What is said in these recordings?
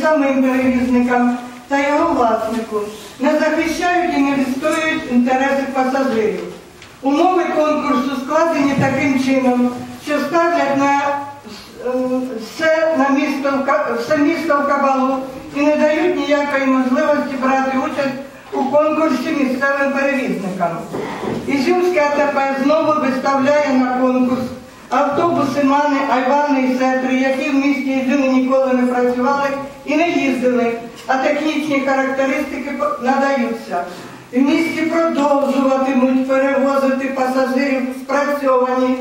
самим перевізникам та його власнику, не захищають і не відстоюють інтереси пасажирів. Умови конкурсу складені таким чином, що ставлять на е, все, на місто, все місто в кабалу і не дають ніякої можливості брати участь у конкурсі місцевим перевізникам. Ізюмське АТП знову виставляє на конкурс автобуси Мани, Айвани і Сетри, які в місті Ізюм ніколи не працювали і не їздили, а технічні характеристики надаються. В місті продовжуватимуть перевозити пасажирів спрацьовані,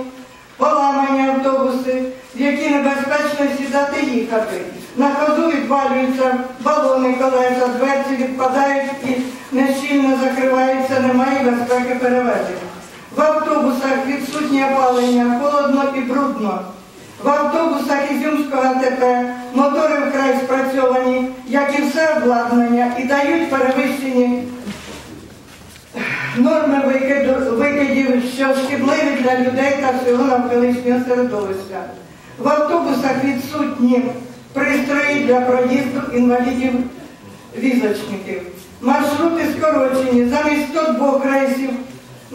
поламані автобуси, в які небезпечно сідати їхати. На ходу відвалюються балони, колеса, дверці відпадають і нещільно закриваються, немає безпеки перевезення. В автобусах відсутнє опалення, холодно і брудно. В автобусах Ізюмського АТП мотори вкрай спрацьовані, як і все обладнання, і дають перевищені норми викидів, що шкідливі для людей та всього навколишнього середовища. В автобусах відсутні пристрої для проїзду інвалідів візочників. Маршрути скорочені. Замість 102 рейсів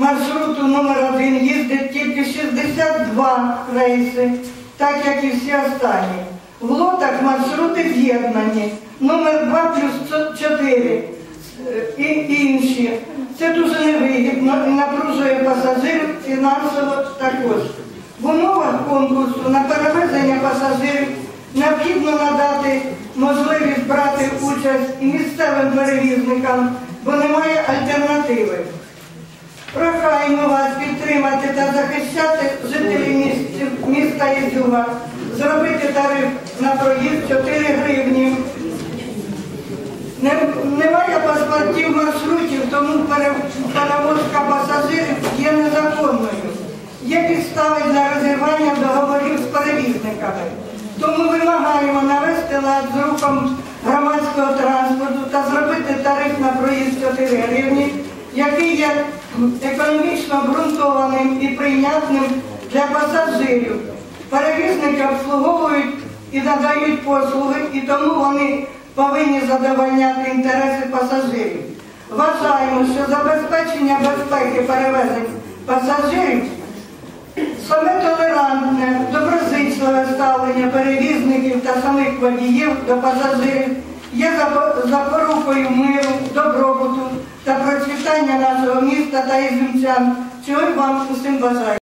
маршруту номер 1 їздить тільки 62 рейси, так як і всі останні. В лотах маршрути з'єднані. Номер 2 плюс 4 і інші. Це дуже невигідно і напружує пасажирів фінансово також. В умовах конкурсу на перевезення пасажирів необхідно надати можливість брати участь і місцевим перевізникам, бо немає альтернативи. Прохаємо вас підтримати та захищати жителів міста Ізюма, зробити тариф на проїзд 4 гривні. Немає паспортів маршрутів, тому перевозка пасажирів є незаконною. Є підстави для розірвання договорів з перевізниками. Тому вимагаємо навести лад з рухом громадського транспорту та зробити тариф на проїзд 4 гривні, який є економічно обґрунтованим і прийнятним для пасажирів. Перевізники обслуговують і надають послуги, і тому вони повинні задовольняти інтереси пасажирів. Вважаємо, що забезпечення безпеки перевезень пасажирів саме толерантне, доброзичливе ставлення перевізників та самих водіїв до пасажирів є запорукою миру, добробуту դատայի զնության, չոր բան ուստեմ բացայի։